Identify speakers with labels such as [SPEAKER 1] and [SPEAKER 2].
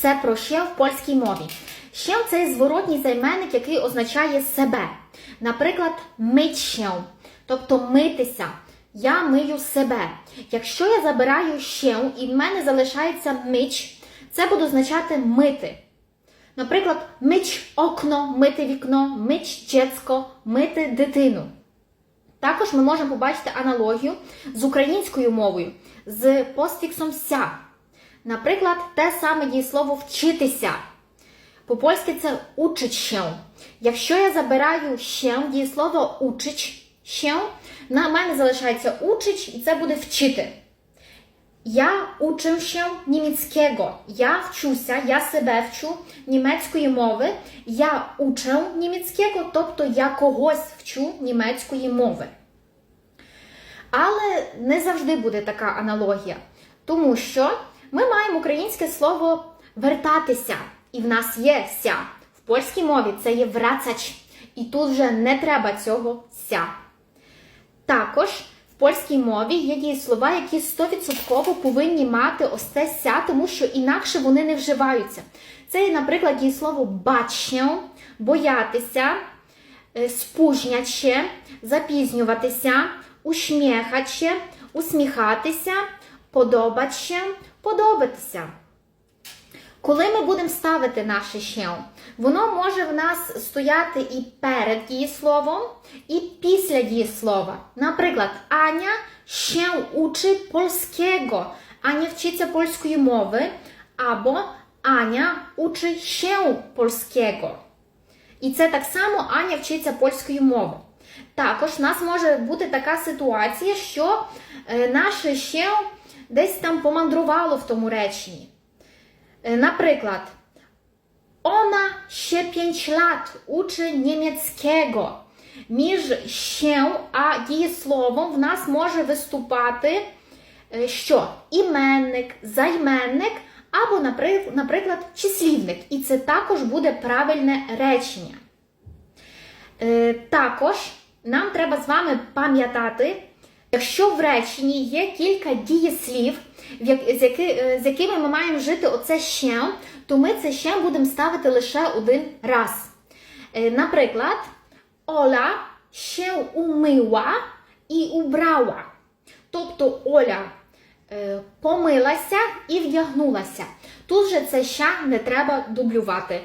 [SPEAKER 1] все про ще в польській мові. Ще це зворотній займенник, який означає себе. Наприклад, мить się, тобто митися. Я мию себе. Якщо я забираю ще і в мене залишається мич, це буде означати мити. Наприклад, мить окно, мити вікно, мить дзецько, мити дитину. Також ми можемо побачити аналогію з українською мовою, з постфіксом ся. Наприклад, те саме дієслово вчитися. По-польськи це учить się. Якщо я забираю się, дієслово учить się, на мене залишається учить, і це буде вчити. Я учив się німецького. Я вчуся, я себе вчу німецької мови. Я учив німецького, тобто я когось вчу німецької мови. Але не завжди буде така аналогія, тому що ми маємо українське слово вертатися, і в нас є ся. В польській мові це є врацач, і тут вже не треба цього ся. Також в польській мові є дієслова, які 100% повинні мати ось це ся, тому що інакше вони не вживаються. Це, є, наприклад, дієслово się, боятися, е, спужнять się, запізнюватися, się, усміхатися, подобать się, подобатися. Коли ми будемо ставити наше ще, воно може в нас стояти і перед дієсловом, і після дієслова. Наприклад, Аня ще учить польського. Аня вчиться польської мови, або Аня учить ще польського. І це так само Аня вчиться польської мови. Також в нас може бути така ситуація, що е, наше ще десь там помандрувало в тому реченні. Na przykład, ona się 5 lat uczy niemieckiego. Між się а дієсловом в нас може виступати е, що? Іменник, займенник або, наприклад, числівник. І це також буде правильне речення. Е, Також нам треба з вами пам'ятати, якщо в реченні є кілька дієслів, е, з якими ми маємо жити оце ще, то ми це ще будемо ставити лише один раз. Е, Наприклад, Оля ще умила і убрала. Тобто Оля е, помилася і вдягнулася. Тут же це ще не треба дублювати.